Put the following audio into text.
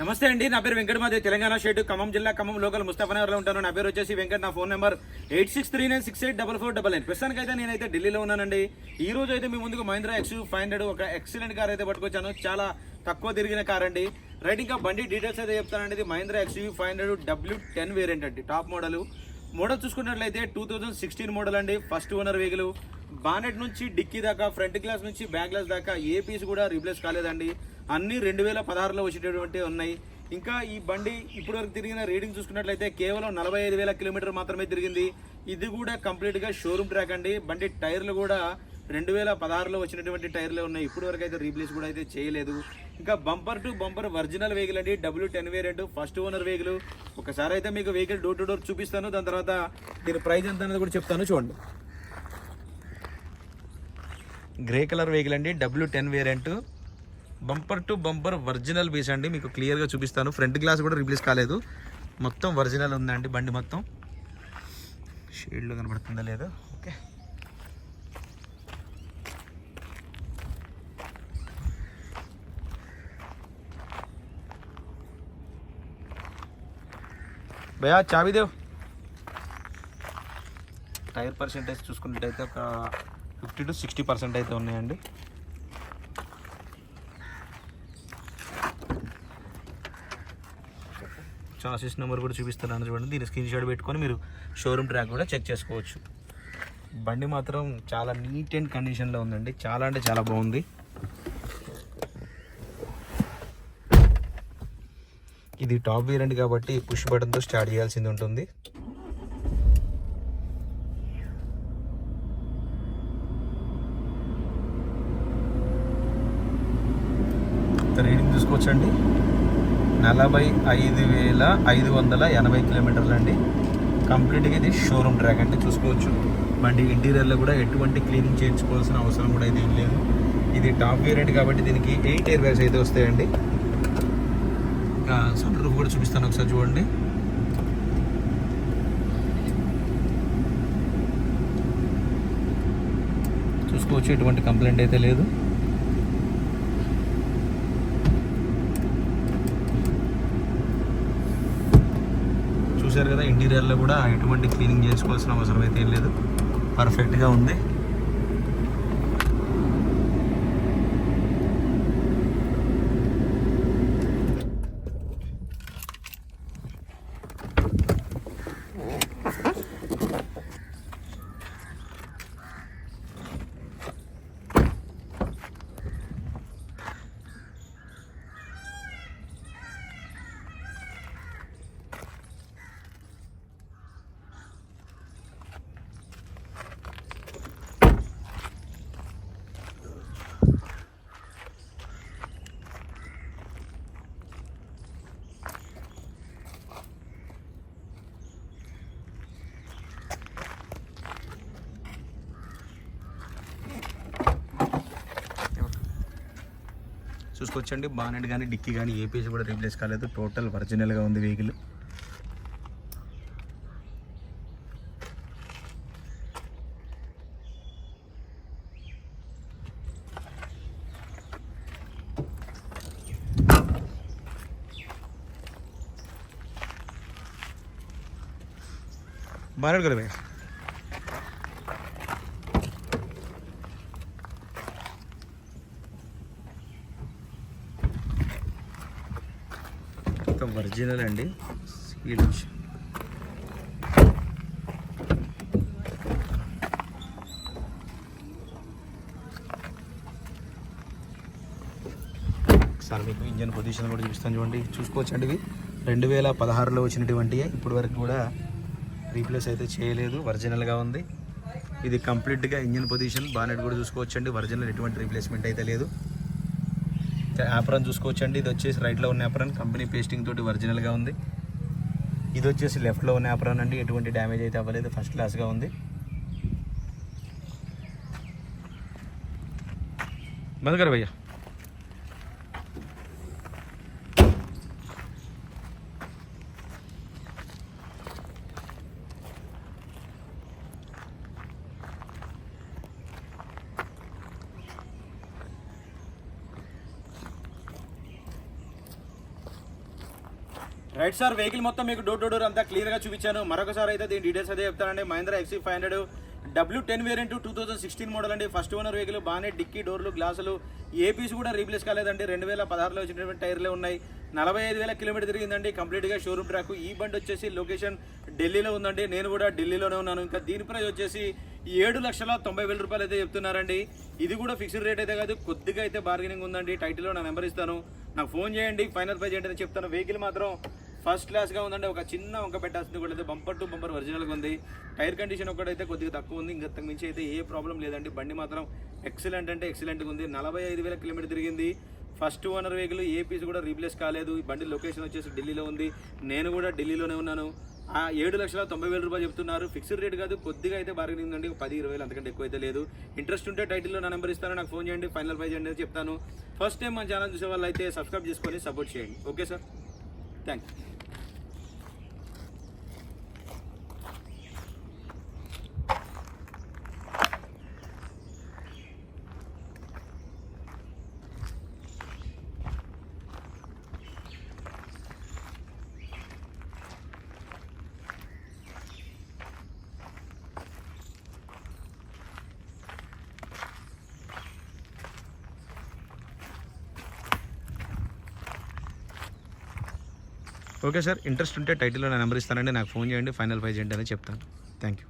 నమస్తే అండి నా పేరు వెంకటమాదే తెలంగాణ స్టేట్ ఖమ్మం జిల్లా ఖమ్మం లోకల్ ముస్తాఫనగర్లో ఉంటాను. నా పేరు వచ్చేసి వెంకట్ నా phone number eight six three nine six eight double four double nine ప్రస్తుతానికైతే అయితే నేనైతే ఢిల్లీలో ఉన్నానండి. ఈ రోజు అయితే మీ ముందుకు మహీంద్రా ఎక్స్ ఫైవ్ హండ్రెడ్ ఒక ఎక్సలెంట్ కార్ అయితే పట్టుకొచ్చాను. చాలా తక్కువ తిరిగిన కార్ అండి. రైట్ ఇంకా బండి డీటెయిల్స్ అయితే చెప్తానండి. ఇది Mahindra X five hundred W ten variant అండి టాప్ మోడల్ మోడల్ చూసుకున్నట్లయితే టూ థౌజండ్ సిక్స్టీన్ మోడల్ అండి. ఫస్ట్ ఓనర్ వెహికల్ బానెట్ నుంచి డిక్కీ దాకా ఫ్రంట్ గ్లాస్ నుంచి బ్యాక్ గ్లాస్ దాకా ఏ పీస్ కూడా రీప్లేస్ కాలేదండి. అన్నీ రెండు వేల పదహారులో వచ్చేటటువంటి ఉన్నాయి. ఇంకా ఈ బండి ఇప్పటి వరకు తిరిగిన రీడింగ్ చూసుకున్నట్లయితే కేవలం నలభై ఐదు వేల కిలోమీటర్ మాత్రమే తిరిగింది. ఇది కూడా కంప్లీట్గా షోరూమ్ ట్రాక్ అండి. బండి టైర్లు కూడా రెండు వేల పదహారులో వచ్చినటువంటి టైర్లే ఉన్నాయి. ఇప్పుడు వరకు అయితే రీప్లేస్ కూడా అయితే చేయలేదు. ఇంకా bumper to bumper original vehicle అండి. W ten variant first owner vehicle ఒకసారి అయితే మీకు వెహికల్ డోర్ టు డోర్ చూపిస్తాను. దాని తర్వాత దీని ప్రైస్ ఎంత అనేది కూడా చెప్తాను. చూడండి. గ్రే కలర్ వెహికల్ అండి. W ten variant bumper to bumper original piece అండి. మీకు క్లియర్గా చూపిస్తాను. ఫ్రంట్ గ్లాస్ కూడా రిప్లేస్ కాలేదు. మొత్తం ఒరిజినల్ ఉందండి బండి మొత్తం. షేడ్లో కనబడుతుందా లేదా? ఓకే భయా చావిదేవ్ టైర్ పర్సెంటేజ్ చూసుకున్నట్టయితే ఒక ఫిఫ్టీ టు సిక్స్టీ పర్సెంట్ అయితే ఉన్నాయండి. చాసిస్ నెంబర్ కూడా చూపిస్తున్నాను చూడండి. దీన్ని స్క్రీన్ షాట్ పెట్టుకొని మీరు షోరూమ్ ట్రాక్ కూడా చెక్ చేసుకోవచ్చు. బండి మాత్రం చాలా నీట్ అండ్ కండిషన్లో ఉందండి. చాలా అంటే చాలా బాగుంది. ఇది టాప్ వేరియంట్ కాబట్టి పుష్ బటన్తో స్టార్ట్ చేయాల్సింది ఉంటుంది. రీడింగ్ చూసుకోవచ్చండి. నలభై ఐదు వేల ఐదు వందల ఎనభై కిలోమీటర్లు అండి కంప్లీట్గా ఇది షోరూమ్ ట్రాక్ అంటే చూసుకోవచ్చు. బండి ఇంటీరియర్లో కూడా ఎటువంటి క్లీనింగ్ చేయించుకోవాల్సిన అవసరం కూడా ఇది ఏం లేదు. ఇది టాప్ వేరియంట్ కాబట్టి దీనికి ఎయిట్ ఇయర్ బ్యాగ్స్ అయితే వస్తాయండి. సన్ రూఫ్ కూడా చూపిస్తాను ఒకసారి చూడండి. చూసుకోవచ్చు ఎటువంటి కంప్లైంట్ అయితే లేదు. చూశారు కదా ఇంటీరియర్లో కూడా ఎటువంటి క్లీనింగ్ చేసుకోవాల్సిన అవసరం అయితే ఏం లేదు. పర్ఫెక్ట్గా ఉంది. తీసుకొచ్చండి. బానెట్ కానీ డిక్కీ కానీ ఏ పీస్ కూడా రీప్లేస్ కాలేదు. టోటల్ ఒరిజినల్గా ఉంది వెహికల్. బానెట్ కదా ఒరిజినల్ అండి. సీల్ వచ్చి ఒకసారి మీకు ఇంజన్ పొజిషన్ కూడా చూపిస్తాను చూడండి. చూసుకోవచ్చండి ఇవి. రెండు వేల పదహారులో వచ్చినటువంటి ఇప్పటి వరకు కూడా రీప్లేస్ అయితే చేయలేదు. ఒరిజినల్గా ఉంది. ఇది కంప్లీట్గా ఇంజన్ పొజిషన్ బానెట్ కూడా చూసుకోవచ్చండి ఒరిజినల్ ఎటువంటి రీప్లేస్మెంట్ అయితే లేదు. యాప్రాన్ చూసుకోవచ్చండి. ఇది వచ్చేసి రైట్లో ఉన్న యాప్రాన్ కంపెనీ పేస్టింగ్ తోటి ఒరిజినల్గా ఉంది. ఇది వచ్చేసి లెఫ్ట్లో ఉన్న యాప్రాన్ అండి. ఎటువంటి డ్యామేజ్ అయితే అవ్వలేదు. ఫస్ట్ క్లాస్గా ఉంది. బంద్ భయ్యా. రైట్ సార్ వెహికల్ మొత్తం మీకు డోర్ టు డోర్ అంతా క్లియర్గా చూపించాను. మరొకసారి అయితే దీని డీటెయిల్స్ అయితే చెప్తానండి. Mahindra X five hundred W ten variant two thousand sixteen model అండి. ఫస్ట్ ఓనర్ వెహికల్ బాగానే డిక్కీ డోర్లు గ్లాసులు ఏ పీస్ కూడా రీప్లేస్ కాలేదండి. రెండు వేల పదహారులో వచ్చినటువంటి టైర్లే ఉన్నాయి. నలభై ఐదు వేల కిలోమీటర్ తిరిగిందండి. కంప్లీట్గా షోరూమ్ ట్రాక్ ఈ బండి వచ్చేసి లొకేషన్ ఢిల్లీలో ఉందండి. నేను కూడా ఢిల్లీలోనే ఉన్నాను. ఇంకా దీని ప్రైస్ వచ్చేసి ఏడు లక్షల తొంభై వేల రూపాయలు అయితే చెప్తున్నారండి. ఇది కూడా ఫిక్స్డ్ రేట్ అయితే కాదు. కొద్దిగా అయితే బార్గెనింగ్ ఉందండి. టైటిల్లో నా నెంబర్ ఇస్తాను. నాకు ఫోన్ చేయండి. ఫైనల్ ప్రైజ్ ఏంటని చెప్తాను. వెహికల్ మాత్రం ఫస్ట్ క్లాస్గా ఉందండి ఒక చిన్న వంక పెట్టాల్సింది కూడా అయితే బంపర్ టు బంపర్ ఒరిజినల్గా ఉంది. టైర్ కండిషన్ ఒకటైతే కొద్దిగా తక్కువ ఉంది. ఇంకా మించి అయితే ఏ ప్రాబ్లం లేదండి. బండి మాత్రం ఎక్సలెంట్ అంటే ఎక్సలెంట్గా ఉంది. నలభై ఐదు వేల కిలోమీటర్ తిరిగింది. ఫస్ట్ ఓనర్ వెహికల్ ఏ పీస్ కూడా రీప్లేస్ కాలేదు. ఈ బండి లొకేషన్ వచ్చేసి ఢిల్లీలో ఉంది. నేను కూడా ఢిల్లీలోనే ఉన్నాను. ఆ ఏడు లక్షల తొంభై వేల రూపాయలు చెప్తున్నారు. ఫిక్స్డ్ రేట్ కాదు కొద్దిగా అయితే బార్గెనింగ్ అండి పది ఇరవై వేలు అంతకంటే ఎక్కువ అయితే లేదు. ఇంట్రెస్ట్ ఉంటే టైటిల్లో నా నెంబర్ ఇస్తాను. నాకు ఫోన్ చేయండి. ఫైనల్ ప్రైజ్ అండి చెప్తాను. ఫస్ట్ టైం మన ఛానల్ చూసే వాళ్ళు అయితే సబ్స్క్రైబ్ చేసుకొని సపోర్ట్ చేయండి. Okay sir thank you okay sir interest ఉంటే టైటిల్లో నా నెంబర్ ఇస్తానండి నాకు ఫోన్ చేయండి ఫైనల్ ప్రైజ్ చేయండి అని చెప్తాను. Thank you